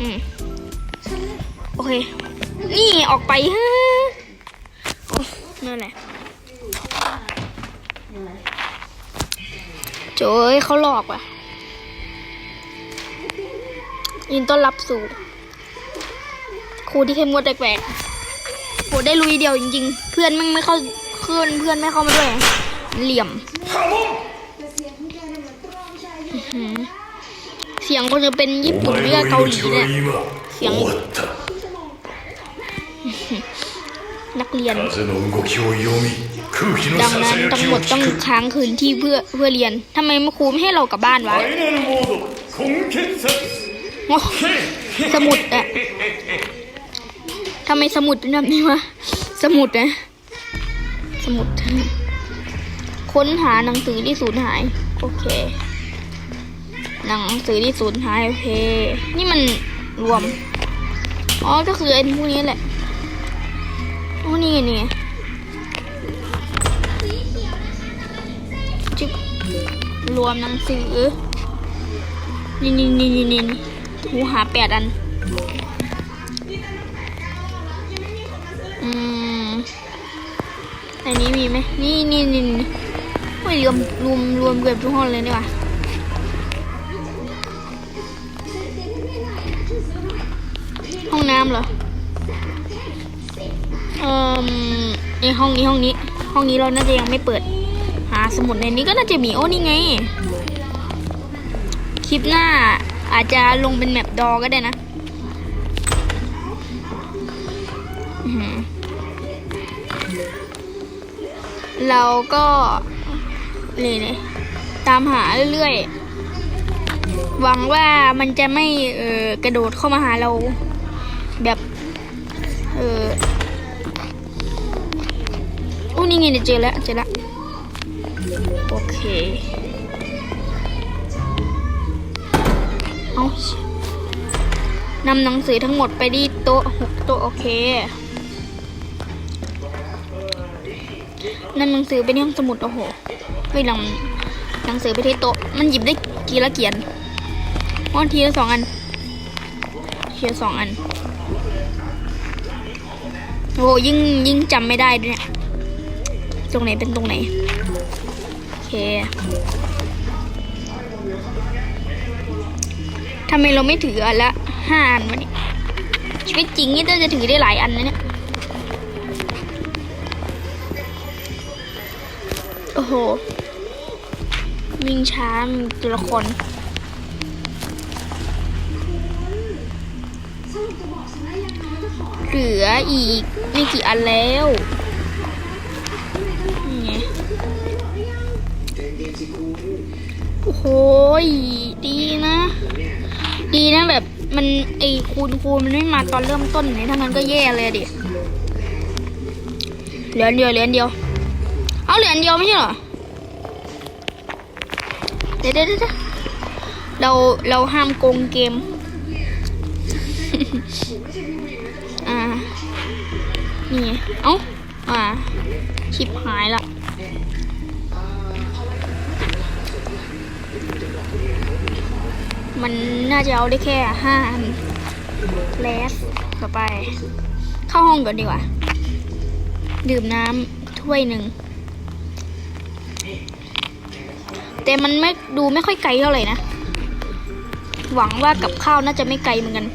อืมโอเค นี่ออกไปฮะนั่นแหละโจ้ยเขาหลอกว่ะยินต้อนรับสู่ครูที่เข้มงวดแปลกๆโหได้ลุยเดียวจริงๆ เพื่อนมันไม่เข้าเพื่อนเพื่อนไม่เข้ามาด้วย เหลี่ยมอื้อหือ เสียงก็จะเป็นญี่ปุ่นหรือเกาหลีเนี่ยเสียงนักเรียน ดังนั้นทั้งหมดต้องค้างคืนที่เพื่อเพื่อเรียนทำไมไม่ครูไม่ให้เรากลับบ้านวะสมุดอะทำไมสมุดเป็นแบบนี้วะ สมุดนะ สมุด ค้นหาหนังสือที่สูญหาย โอเค หนังสือที่สูญหายโอเคนี่มันรวม อ๋อ ก็คือไอ้พวกนี้แหละโอ้นี่ไงนี่ไงจิบรวมหนังสือ นี่นี่นี่นี่นี่หูหาแปดอัน อืมอันนี้มีไหม นี่นี่นี่นี่ไม่รวมรวมรวมเกือบทุกห้องเลยนี่ว่า ห้องน้ำเหรอเอ่อไอห้องนี้ห้องนี้ ห้องนี้เราน่าจะยังไม่เปิด หาสมุดในนี้ก็น่าจะมีโอ้นี่ไง คลิปหน้าอาจจะลงเป็นแมปดอก็ได้นะเราก็นี่เลยตามหาเรื่อยๆ หวังว่ามันจะไม่เออกระโดดเข้ามาหาเรา แบบเออโอ้นี่ไงเนี่ยเจอแล้วเจอแล้วโอเคเอานำหนังสือทั้งหมดไปที่โต๊ะหกโต๊ะโอเคนำหนังสือไปที่ห้องสมุดโอ้โหไม่นำหนังสือไปที่โต๊ะมันหยิบได้กี่ละเกียนอ๋อทีละสองอันทีละสองอัน โอ้ยิ่งยิ่งจำไม่ได้ด้วยเนี่ย ตรงไหนเป็นตรงไหน โอเค ทำไมเราไม่ถืออันละห้าอันวะเนี่ย ชีวิตจริงนี่น่าจะถือได้หลายอันนะเนี่ย โอ้โห วิ่งช้ามีตัวละคร เหลืออีกไม่กี่อันแล้วนี่ไงโอ้โหดีนะ ดีนะแบบมันไอคูณคูณมันไม่มาตอนเริ่มต้นเนี่ยถ้างั้นก็แย่เลยดิเหลืออันเดียวเหลืออันเดียว เอาเหลืออันเดียวไม่ใช่เหรอเดี๋ยวเดี๋ยวเดี๋ยวเราเราห้ามโกงเกม อ่า นี่ เอ้า อ่า ชิปหายละมันน่าจะเอาได้แค่ห้าอันเลสต่อไป เข้าห้องก่อนดีกว่า ดื่มน้ำถ้วยหนึ่ง แต่มันไม่ดูไม่ค่อยไกลเท่าไหร่นะ หวังว่ากับข้าวน่าจะไม่ไกลเหมือนกัน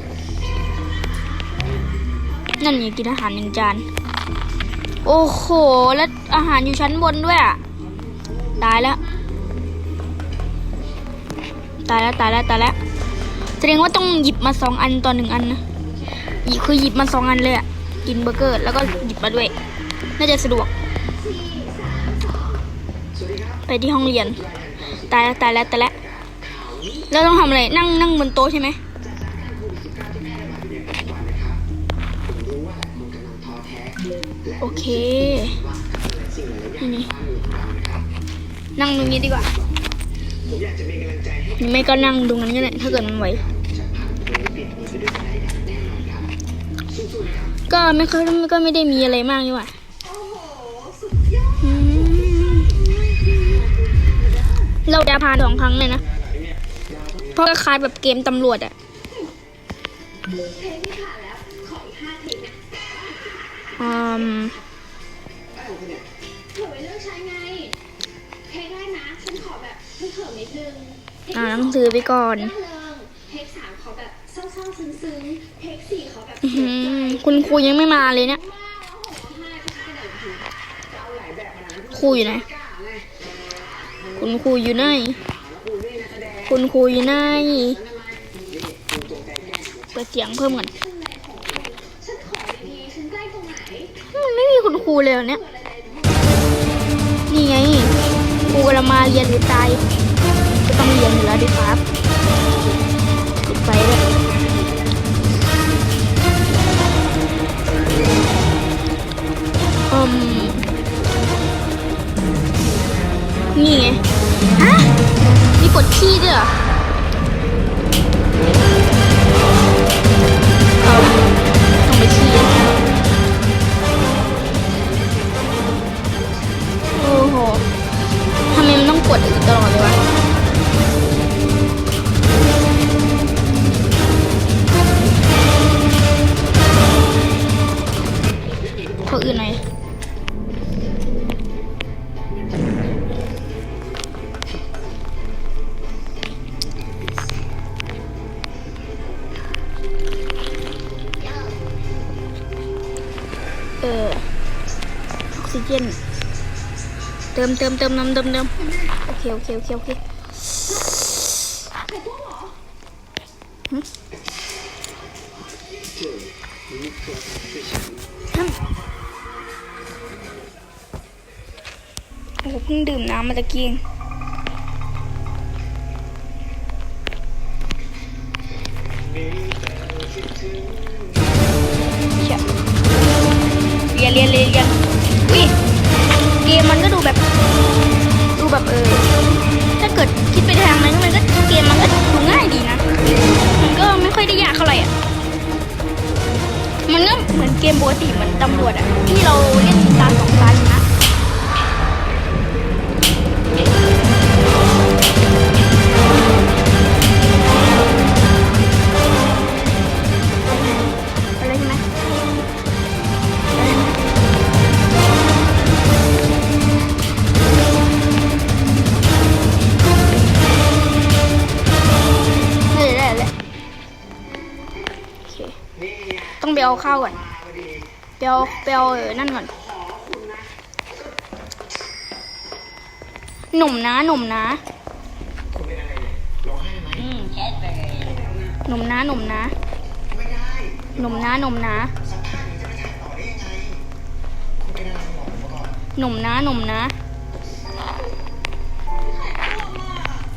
นั่นไงกินอาหารหนึ่งจาน โอ้โห แล้วอาหารอยู่ชั้นบนด้วยอะ ตายแล้ว ตายแล้วตายแล้วตายแล้ว แสดงว่าต้องหยิบมาสองอันต่อหนึ่งอันนะหยิบคือหยิบมาสองอันเลยอะ กินเบอร์เกอร์ แล้วก็หยิบมาด้วย น่าจะสะดวก ไปที่ห้องเรียน ตายแล้วตายแล้วตายแล้ว แล้วต้องทำอะไร นั่งนั่งบนโต๊ะใช่ไหม โอเค นี่นั่งตรงนี้ดีกว่าไม่ก็นั่งตรงนั้นก็ได้ถ้าเกิดมันไหวก็ไม่ค่อยก็ไม่ได้มีอะไรมากนี่หว่าเราจะผ่านสองครั้งเลยนะ เพราะคล้ายแบบเกมตำรวจอะ อืมเผื่อไว้เลือกใช้ไงเพลงแรกนะฉันขอแบบเพิ่มๆนิดนึงเพลงอ่านหนัที่งสือไปก่อนร่าเริงเพลงสามขอแบบเศร้าๆซึ้งๆเพลงสี่ขอแบบอื้อเสีหืยใจอคุณครูยังไม่มาเลยเนี่ย มากแล้วผมก็ให้ไปใช้กันไหนทีครูอยู่ไหน คุณครูอยู่ไหน คุณครูอยู่ไหน เปิดเสียงเพิ่มก่อนข้างในของคุณฉันขอดีๆฉันใกล้ตรงไหน มันไม่มี ครูเลยเนี่ยเผื่ออะไรๆนี่ไงครูกำลังมาเรียนหรือตายก็ต้องเรียนอยู่แล้วดิครับปิดไฟด้วยอืมนี่ไง ฮะ มีกดขี้ด้วยเหรอ เออออกซิเจนเติมเติมเติมน้ำเติมเติมโอเคโอเคโอเคโอเคหึทำโอ้โหเพิ่งดื่มน้ำมาตะกี้ เรียนเรียนเรียนอุ้ยเกมมันก็ดูแบบ ดูแบบเออ ถ้าเกิดคิดไปทางนั้นมันก็เกมมันก็ดูง่ายดีนะ มันก็ไม่ค่อยได้ยากเท่าไหร่อะ มันก็เหมือนเกมปกติเหมือนตำรวจอะที่เราเล่นตาสองตา เอาข้าวก่อนไปเอาไปเอาเออนั่นก่อน หนุ่มนะหนุ่มนะหนุ่มนะหนุ่มนะหนุ่มนะหนุ่มนะหนุ่มนะหนุ่มนะ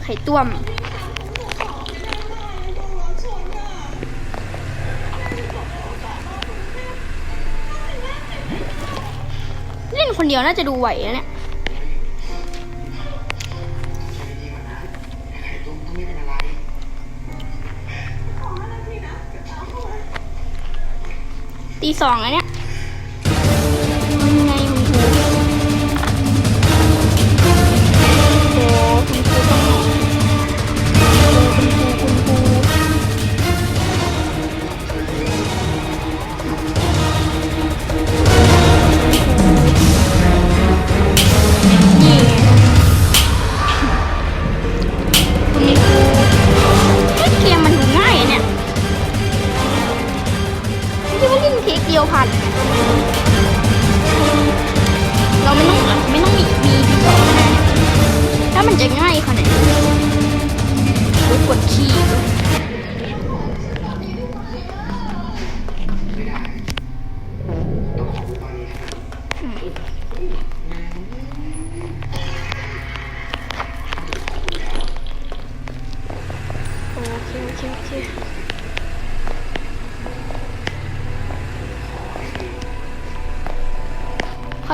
ไข่ต้วม คนเดียวน่าจะดูไหวนะเนี่ยตีสองแล้วเนี่ย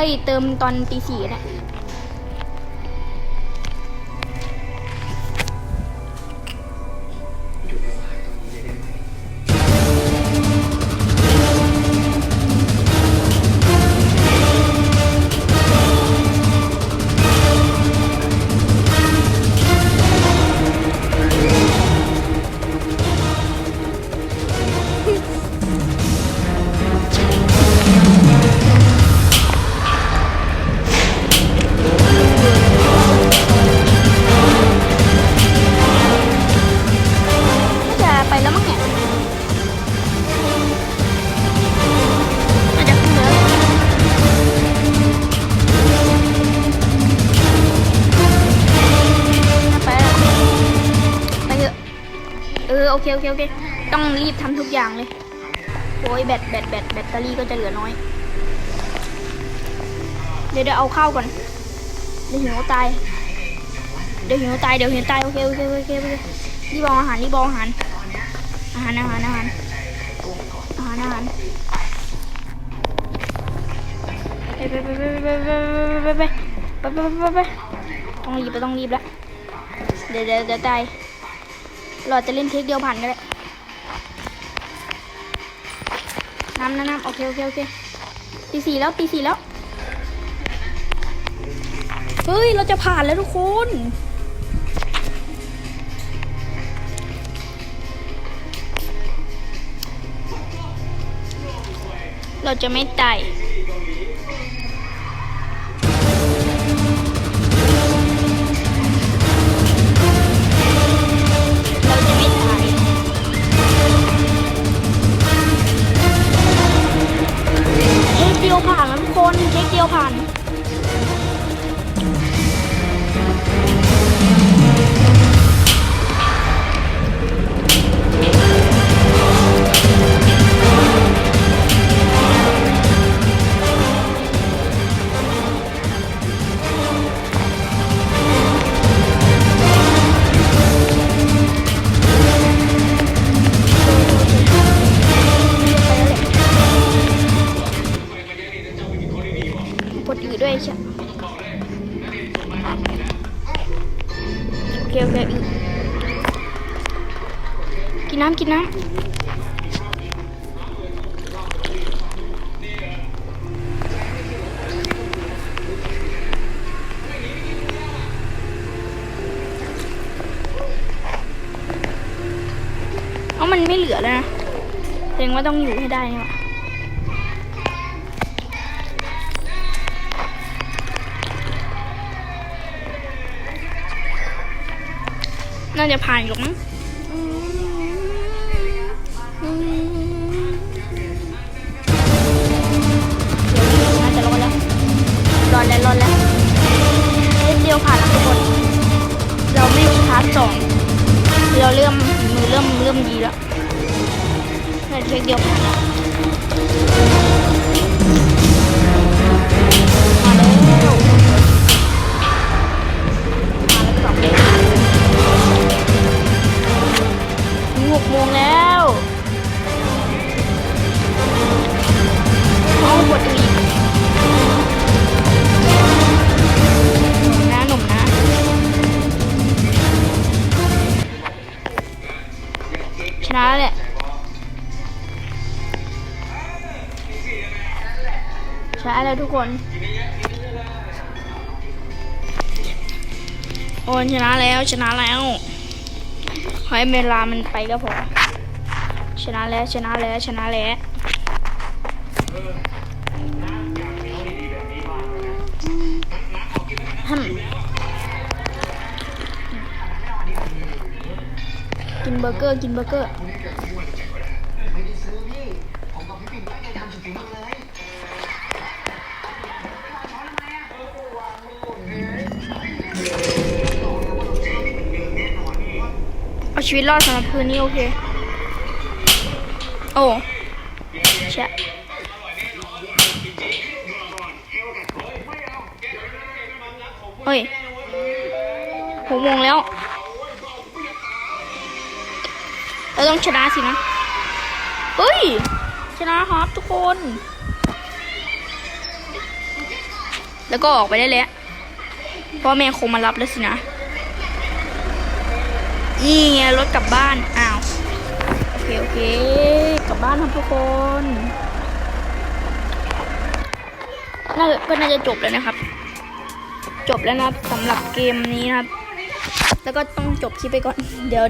อยเติมตอนตีสี่แหละ เคโอเคโอเคต้องรีบทำทุกอย่างเลยโอ้ยแบตแบตแบตแบตเตอรี่ก็จะเหลือน้อย เดี๋ยวเดี๋ยวเอาเข้าวก่อน เดี๋ยวหิวตาย เดี๋ยวหิวตายเดี๋ยวหิวตายโอเคโอเคโอเคโอเครีบเอาอาหารรีบเอาอาหาร อาหารอาหารอาหารอาหารอาหารไปไปไปไปไปไปไปไปไปไปไปไปต้องรีบไปต้องรีบแล้วเดี๋ยวเดี๋ยวเดี๋ยวตาย เราจะเล่นเทคเดียวผ่านก็ได้น้ำน้ำน้ำโอเคโอเคโอเคตีสี่แล้วตีสี่แล้ว เฮ้ย เราจะผ่านแล้วทุกคน เราจะไม่ตาย กินน้ำกินน้ำเอามันไม่เหลือแล้วนะแสดงว่าต้องอยู่ให้ได้นี่หว่า น่าจะผ่านอยู่มั้งน่าจะรอดแล้วรอดแล้วรอดแล้วเล่นเดียวผ่านแล้วทุกคนเราไม่ชาร์จสองเราเริ่มมือเริ่มเริ่มดีแล้วน่าจะเทคเดียวผ่านแล้ว โอนชนะแล้วชนะแล้วขอให้เวลามันไปก็พอชนะแล้วชนะแล้วชนะแล้วกินเบอร์เกอร์กินเบอร์เกอร์ ชีวิตรอดสำหรับคืนนี้โอเค โอ้ใช่เฮ้ยหกโมงแล้ว เราต้องชนะสินะ เฮ้ย ชนะครับทุกคน แล้วก็ออกไปได้แล้ว เพราะแม่คงมารับแล้วสินะ นี่ไงรถกลับบ้าน อ้าว โอเค โอเค กลับบ้านครับทุกคนน่าก็น่าจะจบแล้วนะครับ จบแล้วนะครับสำหรับเกมนี้นะครับ แล้วก็ต้องจบคลิปไปก่อน เดี๋ยว